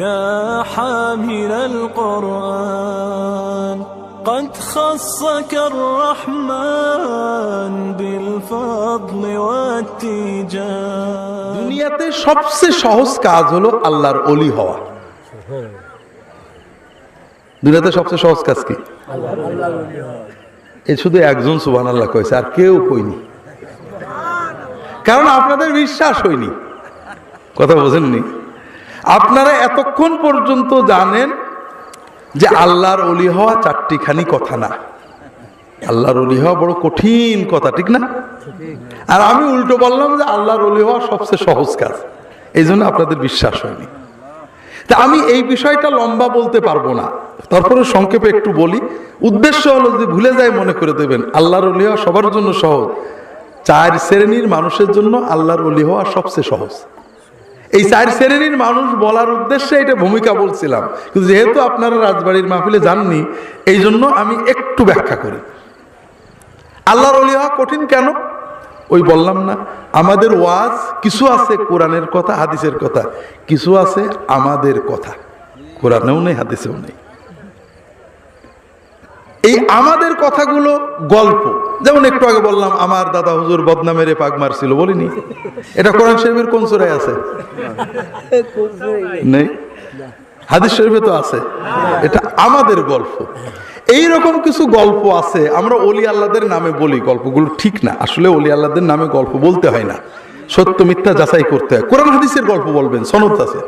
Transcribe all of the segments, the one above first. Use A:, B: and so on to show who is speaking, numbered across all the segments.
A: يا حامل القرآن قد خصك الرحمن بالفضل والتيجان
B: দুনিয়াতে সবচেয়ে সহজ কাজ হলো আল্লাহর অলি হওয়া দুনিয়াতে সবচেয়ে সহজ কাজ কি এ শুধু একজন সুবান আল্লাহ কয়েছে আর কেউ কইনি কারণ আপনাদের বিশ্বাস হয়নি কথা বোঝেননি আপনারা এতক্ষণ পর্যন্ত জানেন যে আল্লাহর অলি হওয়া চারটিখানি কথা না। আল্লাহর অলি হওয়া বড় কঠিন কথা, ঠিক না? আর আমি উল্টো বললাম যে আল্লাহর অলি হওয়া সবচেয়ে সহজ কাজ। এই জন্য আপনাদের বিশ্বাস হয়নি। তা আমি এই বিষয়টা লম্বা বলতে পারব না। তারপরে সংক্ষেপে একটু বলি। উদ্দেশ্য হলো যদি ভুলে যায় মনে করে দেবেন, আল্লাহর অলি হওয়া সবার জন্য সহজ। চার শ্রেণির মানুষের জন্য আল্লাহর অলি হওয়া সবচেয়ে সহজ। এই চার শ্রেণির মানুষ বলার উদ্দেশ্যে এটা ভূমিকা বলছিলাম। কিন্তু যেহেতু আপনারা রাজবাড়ির মাহফিলে যাননি এই জন্য আমি একটু ব্যাখ্যা করি। আল্লাহর অলি হওয়া কঠিন কেন? ওই বললাম না, আমাদের ওয়াজ কিছু আছে কোরআনের কথা, হাদিসের কথা, কিছু আছে আমাদের কথা। কোরআনেও নেই, হাদিসেও নেই। এই আমাদের কথাগুলো গল্প। যেমন একটু আগে বললাম, আমার দাদা হুজুর বদনামের পাক মারছিল, বলিনি? এটা কোরআন শরীফের কোন সুরায় আছে? নেই? হাদিস শরীফে তো আছে। এটা আমাদের গল্প। এই রকম কিছু গল্প আছে, আমরা অলি আল্লাহদের নামে বলি গল্পগুলো ঠিক না। আসলে অলি আল্লাহদের নামে গল্প বলতে হয় না। সত্য মিথ্যা যাচাই করতে হয়। কোরআন হাদিসের গল্প বলবেন, সনদ আছে।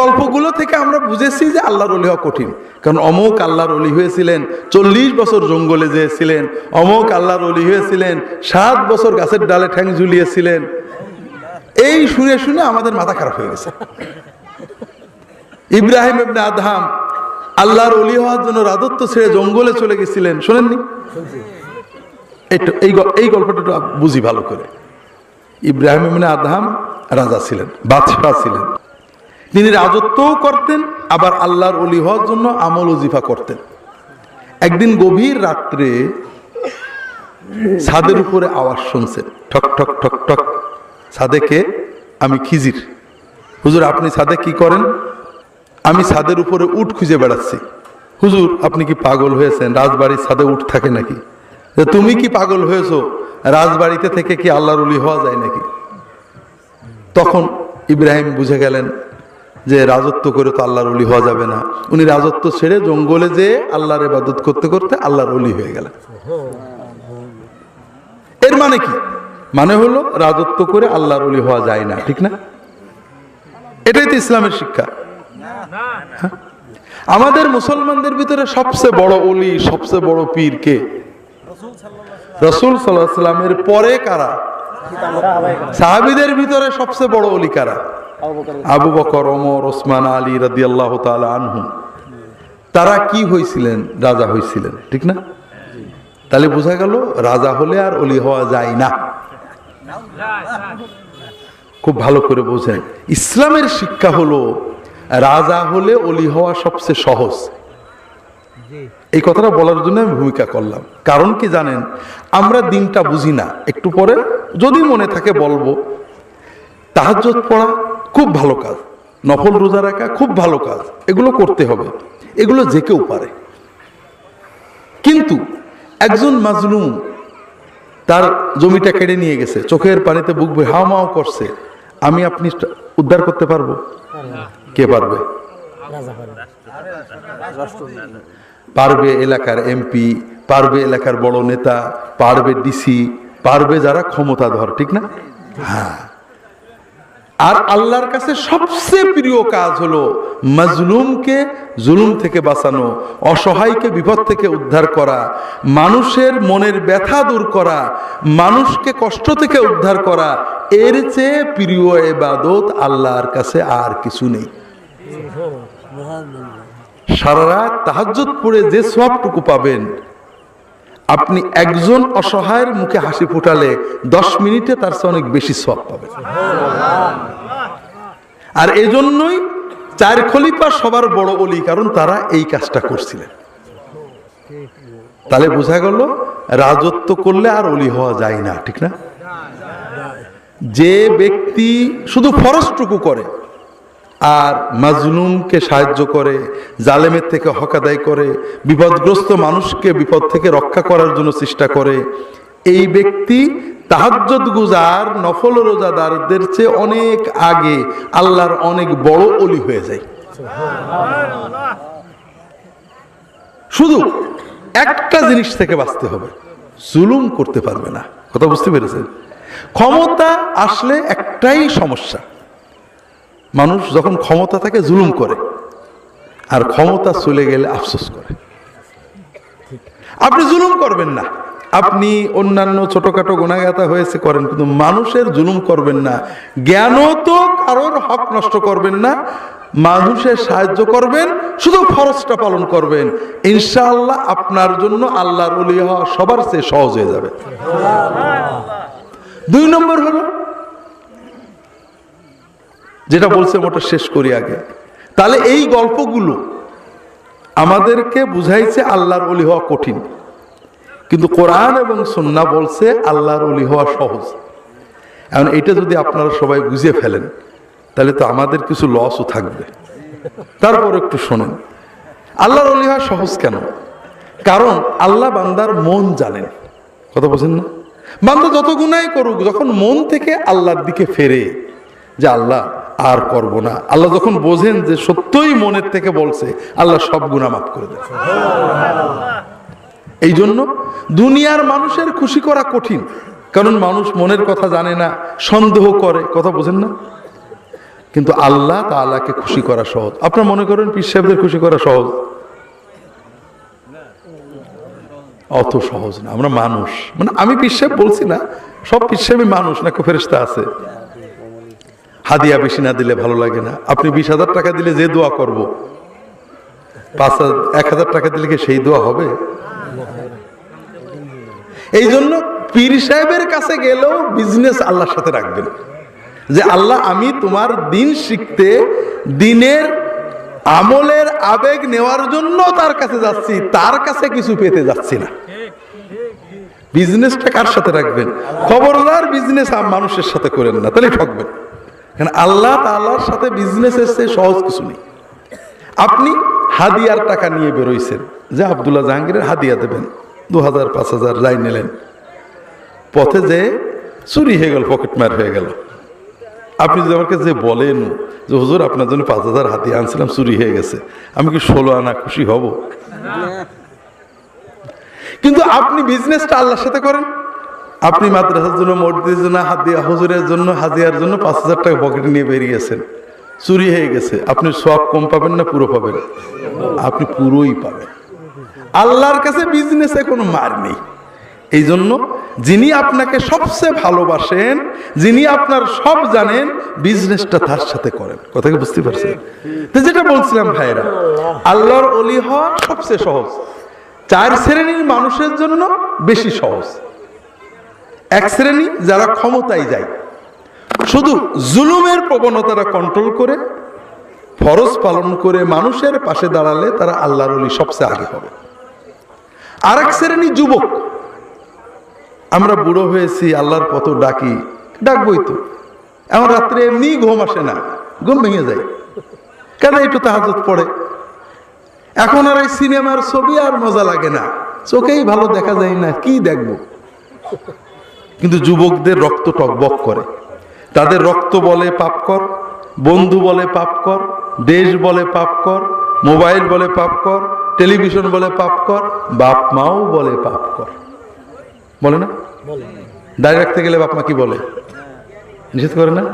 B: গল্পগুলো থেকে আমরা বুঝেছি যে আল্লাহর অলি হওয়া কঠিন। কারণ অমুক আল্লাহর অলি হয়েছিলেন, চল্লিশ বছর জঙ্গলে যেয়েছিলেন, অমুক আল্লাহর অলি হয়েছিলেন, সাত বছর গাছের ডালে ঠ্যাং ঝুলিয়েছিলেন। এই শুনে শুনে আমাদের মাথা খারাপ হয়ে গেছে। ইব্রাহিম ইবনে আদহাম আল্লাহর অলি হওয়ার জন্য রাজত্ব ছেড়ে জঙ্গলে চলে গেছিলেন, শোনেননি? এই গল্পটা বুঝি ভালো করে। ইব্রাহিম ইবনে আদহাম রাজা ছিলেন, বাদশাহ ছিলেন। তিনি রাজত্বও করতেন, আবার আল্লাহর অলি হওয়ার জন্য আমল ওজিফা করতেন। একদিন গভীর রাত্রে ছাদের উপরে আওয়াজ শুনছেন, ঠক ঠক ঠক ঠক, ছাদেকে আমি খিজির। হুজুর, আপনি ছাদে কি করেন? আমি ছাদের উপরে উট খুঁজে বেড়াচ্ছি। হুজুর, আপনি কি পাগল হয়েছেন? রাজবাড়ির ছাদে উঠ থাকে নাকি? তুমি কি পাগল হয়েছো? রাজবাড়িতে থেকে কি আল্লাহর উলি হওয়া যায় নাকি? তখন ইব্রাহিম বুঝে গেলেন যে রাজত্ব করে তো আল্লাহর অলি হওয়া যাবে না। উনি রাজত্ব ছেড়ে জঙ্গলে যেয়ে আল্লাহর ইবাদত করতে করতে আল্লাহর অলি হয়ে গেলেন। এর মানে কি? মানে হলো রাজত্ব করে আল্লাহর অলি হওয়া যায় না, ঠিক না? এটাই তো ইসলামের শিক্ষা। হ্যাঁ? আমাদের মুসলমানদের ভিতরে সবচেয়ে বড় অলি সবচেয়ে বড় পীর কে? রসুল সাল্লাহ সাল্লামের পরে কারা? সাহাবিদের ভিতরে সবচেয়ে বড় অলি কারা? আবু বকর ওমর, ওসমান, আলী রাদি আল্লাহ আনহু। তারা কি হয়েছিলেন রাজা হয়েছিলেন ঠিক না? তাহলে বোঝা গেল, রাজা হলে আর অলি হওয়া যায় না। খুব ভালো করে বোঝেন। ইসলামের শিক্ষা হলো, রাজা হলে অলি হওয়া সবচেয়ে সহজ। এই কথাটা বলার জন্য আমি ভূমিকা করলাম। কারণ কি জানেন? আমরা দিনটা বুঝি না। একটু পরে যদি মনে থাকে বলব। তাহাজ্জত পড়া খুব ভালো কাজ। নফল রোজা রাখা খুব ভালো কাজ। এগুলো করতে হবে। এগুলো যে কেউ পারে। কিন্তু একজন মাজলুম তার জমিটা কেড়ে নিয়ে গেছে, চোখের পানিতে বুক বই হাও মাও করছে, আমি আপনি উদ্ধার করতে পারব? কে পারবে? পারবে এলাকার এমপি, পারবে এলাকার বড় নেতা, পারবে ডিসি, পারবে যারা ক্ষমতাধর, ঠিক না? হ্যাঁ। আর আল্লাহর কাছে সবচেয়ে প্রিয় কাজ হলো মাজলুমকে জুলুম থেকে বাঁচানো, অসহায়কে বিপদ থেকে উদ্ধার করা, মানুষের মনের ব্যথা দূর করা, মানুষকে কষ্ট থেকে উদ্ধার করা, এর চেয়ে প্রিয় এবাদত আল্লাহর কাছে আর কিছু নেই। সারা রাত তাহাজ্জুদ পড়ে যে সবটুকু পাবেন আপনি একজন অসহায়ের মুখে হাসি ফুটালে দশ মিনিটে তার চেয়ে অনেক বেশি সব পাবে আর এজন্যই চার খলিফা সবার বড় অলি, কারণ তারা এই কাজটা করছিলেন। তাহলে বোঝা গেল, রাজত্ব করলে আর অলি হওয়া যায় না, ঠিক না? যে ব্যক্তি শুধু ফরজটুকু করে আর মাজলুমকে সাহায্য করে, জালেমের থেকে হক আদায় করে, বিপদগ্রস্ত মানুষকে বিপদ থেকে রক্ষা করার জন্য চেষ্টা করে, এই ব্যক্তি তাহাজ্জুদ গুজার, নফল রোজাদারদের চেয়ে অনেক আগে আল্লাহর অনেক বড় অলি হয়ে যায়। শুধু একটা জিনিস থেকে বাঁচতে হবে, জুলুম করতে পারবে না। কথা বুঝতে পেরেছেন? ক্ষমতা আসলে একটাই সমস্যা। মানুষ যখন ক্ষমতা থাকে জুলুম করে, আর ক্ষমতা চলে গেলে আফসোস করে। আপনি জুলুম করবেন না। আপনি অন্যান্য ছোটখাটো গুণাগাতা হয়েছে করেন, কিন্তু মানুষের জুলুম করবেন না। জ্ঞানও তো কারোর হক নষ্ট করবেন না, মানুষের সাহায্য করবেন, শুধু ফরজটা পালন করবেন। ইনশাআল্লাহ আপনার জন্য আল্লাহর হওয়া সবার চেয়ে সহজ হয়ে যাবে। দুই নম্বর হলো যেটা বলছে ওটা শেষ করি আগে। তাহলে এই গল্পগুলো আমাদেরকে বুঝাইছে আল্লাহর অলি হওয়া কঠিন। কিন্তু কোরআন এবং সন্না বলছে আল্লাহর অলি হওয়া সহজ। এখন এটা যদি আপনারা সবাই বুঝে ফেলেন, তাহলে তো আমাদের কিছু লসও থাকবে। তারপর একটু শোনেন। আল্লাহর অলি হওয়া সহজ কেন? কারণ আল্লাহ বান্দার মন জানেন। কথা বোঝেন না? বান্দা যত গুণাই করুক, যখন মন থেকে আল্লাহর দিকে ফেরে, যে আল্লাহ আর করব না। আল্লাহ যখন বোঝেন যে সত্যই মনের থেকে বলছে আল্লাহ সব গুণা মাফ করে দেয় এই জন্য দুনিয়ার মানুষের খুশি করা কঠিন কারণ মানুষ মনের কথা জানে না সন্দেহ করে কথা বোঝেন না। কিন্তু আল্লাহ তাআলাকে খুশি করা সহজ। আপনার মনে করেন পীর সাহেবদের খুশি করা সহজ? অত সহজ না আমরা মানুষ। মানে আমি পীর সাহেব বলছি না সব পীর সাহেবই মানুষ না ফেরেস্তা আছে। হাদিয়া বেশি না দিলে ভালো লাগে না। আপনি বিশ হাজার টাকা দিলে যে দোয়া করব, পাঁচ এক হাজার টাকা দিলে কি সেই দোয়া হবে? এই জন্য পীর সাহেবের কাছে গেলেও বিজনেস আল্লাহর সাথে রাখবেন। যে আল্লাহ, আমি তোমার দিন শিখতে, দিনের আমলের আবেগ নেওয়ার জন্য তার কাছে যাচ্ছি, তার কাছে কিছু পেতে যাচ্ছি না। বিজনেসটা কার সাথে রাখবেন? খবরদার বিজনেস মানুষের সাথে করেন না, তাহলে ঠকবেন। কারণ আল্লাহ তাআলার সাথে বিজনেস এসে সহজ কিছু নেই। আপনি হাদিয়ার টাকা নিয়ে বেরোইছেন, যে আবদুল্লাহ জাহাঙ্গীরের হাদিয়া দেবেন দু হাজার পাঁচ হাজার যাই নিলেন। পথে যে চুরি হয়ে গেল, পকেট মার হয়ে গেল। আপনি যদি আমাকে যে বলেন যে, হুজুর, আপনার জন্য পাঁচ হাজার হাতিয়ে আনছিলাম, চুরি হয়ে গেছে, আমি কি ষোলো আনা খুশি হব? কিন্তু আপনি বিজনেসটা আল্লাহর সাথে করেন। আপনি মাদ্রাসার জন্য, মসজিদের জন্য, হাদিয়া, হুজুরের জন্য হাজিয়ার জন্য পাঁচ হাজার টাকা পকেটে নিয়ে বেরিয়েছেন চুরি হয়ে গেছে। আপনি সব কম পাবেন না, পুরো পাবেন। আপনি পুরোই পাবেন। আল্লাহর কাছে বিজনেসে কোনো মার নেই। এই জন্য যিনি আপনাকে সবচেয়ে ভালোবাসেন, যিনি আপনার সব জানেন বিজনেসটা তার সাথে করেন। কথা কি বুঝতে পারছেন? তো যেটা বলছিলাম ভাইরা আল্লাহর অলি হওয়া সবচেয়ে সহজ। চার শ্রেণির মানুষের জন্য বেশি সহজ। এক শ্রেণি যারা ক্ষমতায় যায়। শুধু জুলুমের প্রবণতারা কন্ট্রোল করে, ফরজ পালন করে মানুষের পাশে দাঁড়ালে তারা আল্লাহর অলি সবচেয়ে আগে হবে। আর এক শ্রেণি যুবক। আমরা বুড়ো হয়েছি, আল্লাহর কত ডাকি, ডাকবই তো। এমন রাত্রে এমনি ঘুম আসে না, ঘুম ভেঙে যায়। কেন একটু তাহাজত পড়ে? এখন আর এই সিনেমার ছবি আর মজা লাগে না। চোখেই ভালো দেখা যায় না, কি দেখব? কিন্তু যুবকদের রক্ত টকবক করে। তাদের রক্ত বলে পাপ কর বন্ধু বলে পাপ কর দেশ বলে পাপ কর মোবাইল বলে পাপ কর টেলিভিশন বলে পাপ কর বাপ মাও বলে পাপ কর। বলে না? দাঁড়িয়ে রাখতে গেলে বাপ মা কি বলে? নিষেধ করে না?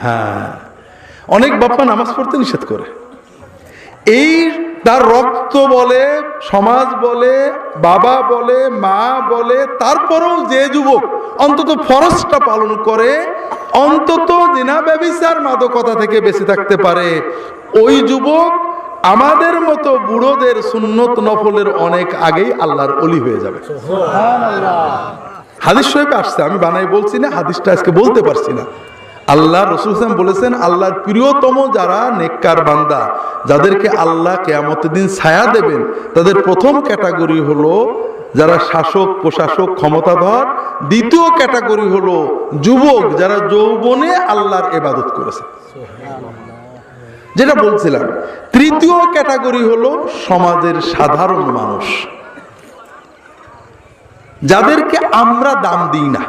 B: হ্যাঁ। অনেক বাপ মা নামাজ পড়তে নিষেধ করে। এই তার রক্ত বলে সমাজ বলে বাবা বলে মা বলে তারপরেও যে যুবক অন্তত ফরজটা পালন করে অন্তত দিনা ব্যবিচার মাদকতা থেকে বেঁচে থাকতে পারে। ওই যুবক আমাদের মতো বুড়োদের সুন্নত নফলের অনেক আগেই আল্লাহর অলি হয়ে যাবে। হাদিস সাহেবে আসছে আমি বানাই বলছি না হাদিসটা আজকে বলতে পারছি না। আল্লাহ রসুল বলেছেন, আল্লাহর প্রিয়তম যারা নেককার বান্দা, যাদেরকে আল্লাহ কেয়ামতের দিন ছায়া দেবেন, তাদের প্রথম ক্যাটাগরি হলো যারা শাসক, প্রশাসক, ক্ষমতাধর। দ্বিতীয় ক্যাটাগরি হলো যুবক, যারা যৌবনে আল্লাহর এবাদত করেছে। যেটা বলছিলাম, তৃতীয় ক্যাটাগরি হলো সমাজের সাধারণ মানুষ। যাদেরকে আমরা দাম দিই না,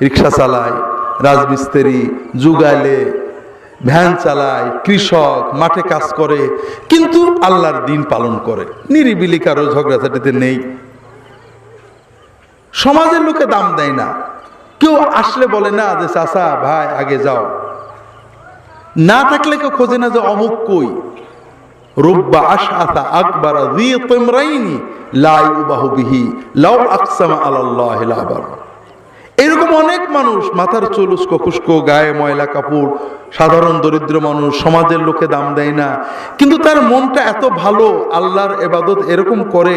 B: রিক্সা চালায় রাজমিস্ত্রি যুগালে ভ্যান চালায়, কৃষক, মাঠে কাজ করে, কিন্তু আল্লাহর দিন পালন করে। নিরিবিলি কারও ঝগড়াঝাটিতে নেই। সমাজের লোকে দাম দেয় না। কেউ আসলে বলে না যে চাষা ভাই, আগে যাও। না থাকলে কেউ খোঁজে না যে, অমুক কই? রুব্বা আশআতা আকবারা যী তিমরাইনি লা ইউবাহু বিহি, লাউ আকসামা আলাল্লাহ লা আবার অনেক মানুষ, মাথার চুল উস্কো গায়ে ময়লা কাপড়, সাধারণ দরিদ্র মানুষ, সমাজের লোকে দাম দেয় না। কিন্তু তার মনটা এত ভালো, আল্লাহর এবাদত এরকম করে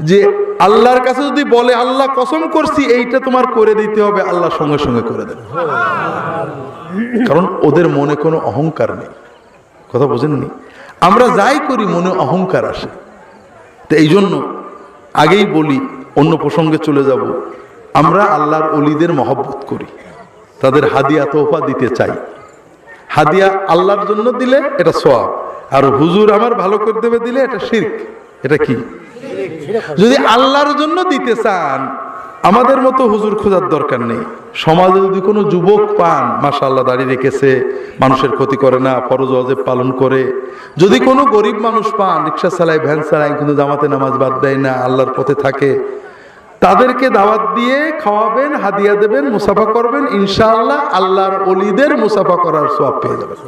B: যে আল্লাহর কাছে যদি বলে, আল্লাহ, কসম করছি, এইটা তোমার করে দিতে হবে, আল্লাহ সঙ্গে সঙ্গে করে দেবে কারণ ওদের মনে কোনো অহংকার নেই। কথা বোঝেননি? আমরা যাই করি, মনে অহংকার আসে। তো এই জন্য আগেই বলি, অন্য প্রসঙ্গে চলে যাব। আমরা আল্লাহর অলিদের মহব্বত করি। তাদের হাদিয়া তোফা দিতে চাই। হাদিয়া আল্লাহর জন্য দিলে এটা সোয়াব আর হুজুর আমার ভালো করে দেবে দিলে এটা শির্ক। এটা কি? যদি আল্লাহর জন্য দিতে চান, আমাদের মতো হুজুর খোঁজার দরকার নেই। সমাজে যদি কোনো যুবক পান মাসা আল্লাহ দাঁড়িয়ে রেখেছে, মানুষের ক্ষতি করে না, ফরজ অজেব পালন করে। যদি কোনো গরিব মানুষ পান, রিক্সা চালায়, ভ্যান চালায়, কিন্তু জামাতে নামাজ বাদ দেয় না, আল্লাহর পথে থাকে তাদেরকে দাওয়াত দিয়ে খাওয়াবেন, হাদিয়া দেবেন, মুসাফা করবেন, ইনশাআল্লাহ আল্লাহর অলিদের মুসাফা করার সব পেয়ে যাবেন।